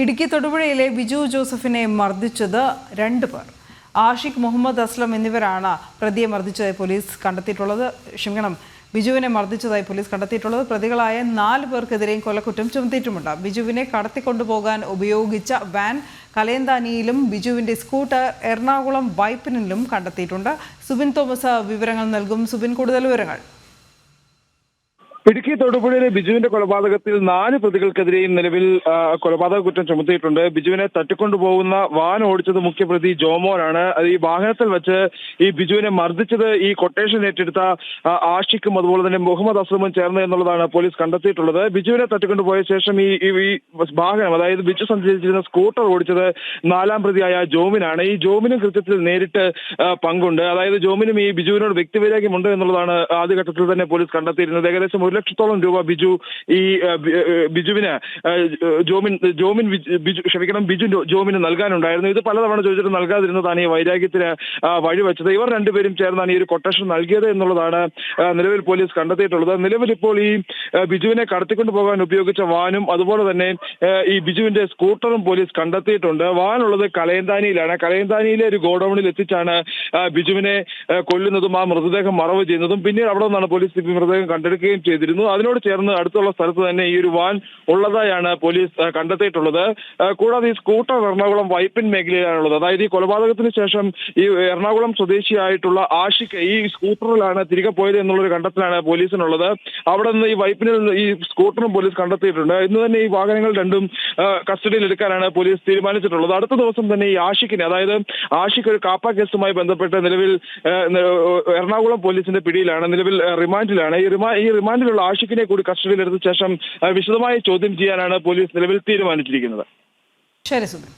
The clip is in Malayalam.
ഇടുക്കി തൊടുപുഴയിലെ ബിജു ജോസഫിനെ മർദ്ദിച്ചത് രണ്ട് പേർ. ആഷിഖ് മുഹമ്മദ് അസ്ലം എന്നിവരാണ് പ്രതിയെ മർദ്ദിച്ചതായി പോലീസ് കണ്ടെത്തിയിട്ടുള്ളത്. ക്ഷമിക്കണം ബിജുവിനെ മർദ്ദിച്ചതായി പോലീസ് കണ്ടെത്തിയിട്ടുള്ളത്. പ്രതികളായ നാല് പേർക്കെതിരെയും കൊലക്കുറ്റം ചുമത്തിയിട്ടുമുണ്ട്. ബിജുവിനെ കടത്തിക്കൊണ്ടുപോകാൻ ഉപയോഗിച്ച വാൻ കലയന്താനിയിലും ബിജുവിന്റെ സ്കൂട്ടർ എറണാകുളം വൈപ്പിനിലും കണ്ടെത്തിയിട്ടുണ്ട്. സുബിൻ തോമസ് വിവരങ്ങൾ നൽകും. സുബിൻ കൂടുതൽ വിവരങ്ങൾ. ഇടുക്കി തൊടുപുഴയിലെ ബിജുവിന്റെ കൊലപാതകത്തിൽ നാല് പ്രതികൾക്കെതിരെയും നിലവിൽ കൊലപാതക കുറ്റം ചുമത്തിയിട്ടുണ്ട്. ബിജുവിനെ തട്ടിക്കൊണ്ടുപോകുന്ന വാൻ ഓടിച്ചത് മുഖ്യപ്രതി ജോമോനാണ്. ഈ വാഹനത്തിൽ വെച്ച് ഈ ബിജുവിനെ മർദ്ദിച്ചത് ഈ കൊട്ടേഷൻ ഏറ്റെടുത്ത ആഷിക്കും അതുപോലെ തന്നെ മുഹമ്മദ് അസ്ലമും ചേർന്ന് എന്നുള്ളതാണ് പോലീസ് കണ്ടെത്തിയിട്ടുള്ളത്. ബിജുവിനെ തട്ടിക്കൊണ്ടുപോയ ശേഷം ഈ- ഈ വാഹനം അതായത് ബിജു സഞ്ചരിച്ചിരുന്ന സ്കൂട്ടർ ഓടിച്ചത് നാലാം പ്രതിയായ ജോമിനാണ്. ഈ ജോമിനും കൃത്യത്തിൽ നേരിട്ട് പങ്കുണ്ട്. അതായത് ജോമിനും ഈ ബിജുവിനോട് വ്യക്തിവൈരാഗ്യമുണ്ട് എന്നുള്ളതാണ് ആദ്യഘട്ടത്തിൽ തന്നെ പോലീസ് കണ്ടെത്തിയിരുന്നത്. ഏകദേശം ഒരു ലക്ഷത്തോളം രൂപ ബിജു ഈ ബിജുവിന് ജോമിൻ ജോമിൻ ബിജു ക്ഷമിക്കണം ബിജു ജോമിന് നൽകാനുണ്ടായിരുന്നു. ഇത് പലതവണ ചോദിച്ചിട്ട് നൽകാതിരുന്നതാണ് ഈ വൈരാഗ്യത്തിന് വഴി വഴിവെച്ചത്. ഇവർ രണ്ടുപേരും ചേർന്നാണ് ഈ ഒരു കൊട്ടേഷൻ നൽകിയത് എന്നുള്ളതാണ് നിലവിൽ പോലീസ് കണ്ടെത്തിയിട്ടുള്ളത്. നിലവിൽ ഇപ്പോൾ ഈ ബിജുവിനെ കടത്തിക്കൊണ്ടു പോകാൻ ഉപയോഗിച്ച വാനും അതുപോലെ തന്നെ ഈ ബിജുവിന്റെ സ്കൂട്ടറും പോലീസ് കണ്ടെത്തിയിട്ടുണ്ട്. വാനുള്ളത് കലയന്താനിയിലാണ്. കലയന്താനിയിലെ ഒരു ഗോഡൌണിൽ എത്തിച്ചാണ് ബിജുവിനെ കൊല്ലുന്നതും ആ മൃതദേഹം മറവ് ചെയ്യുന്നതും. പിന്നീട് അവിടെ നിന്നാണ് പോലീസ് മൃതദേഹം കണ്ടെടുക്കുകയും ചെയ്തിരുന്നു അതിനോട് ചേർന്ന് അടുത്തുള്ള സ്ഥലത്ത് തന്നെ ഈ ഒരു വാൻ ഉള്ളതായാണ് പോലീസ് കണ്ടെത്തിയിട്ടുള്ളത്. കൂടാതെ ഈ സ്കൂട്ടർ എറണാകുളം വൈപ്പിൻ മേഖലയിലാണുള്ളത്. അതായത് ഈ കൊലപാതകത്തിന് ശേഷം ഈ എറണാകുളം സ്വദേശിയായിട്ടുള്ള ആഷിക്ക് ഈ സ്കൂട്ടറിലാണ് തിരികെ പോയത് എന്നുള്ളൊരു കണ്ടെത്തലാണ് പോലീസിനുള്ളത്. അവിടെ നിന്ന് ഈ വൈപ്പിനിൽ ഈ സ്കൂട്ടറും പോലീസ് കണ്ടെത്തിയിട്ടുണ്ട്. ഇന്ന് തന്നെ ഈ വാഹനങ്ങൾ രണ്ടും കസ്റ്റഡിയിൽ എടുക്കാനാണ് പോലീസ് തീരുമാനിച്ചിട്ടുള്ളത്. അടുത്ത ദിവസം തന്നെ ഈ ആഷിക്കിനെ അതായത് ആഷിഖ് ഒരു കാപ്പ കേസുമായി ബന്ധപ്പെട്ട് നിലവിൽ എറണാകുളം പോലീസിന്റെ പിടിയിലാണ്. നിലവിൽ റിമാൻഡിലാണ്. ഈ റിമാ ഈ റിമാൻഡിലുള്ള ആഷിഖിനെ കൂടി കസ്റ്റഡിയിൽ എടുത്ത ശേഷം വിശദമായ ചോദ്യം ചെയ്യാനാണ് പോലീസ് നിലവിൽ തീരുമാനിച്ചിരിക്കുന്നത്. ശരി സുബിൻ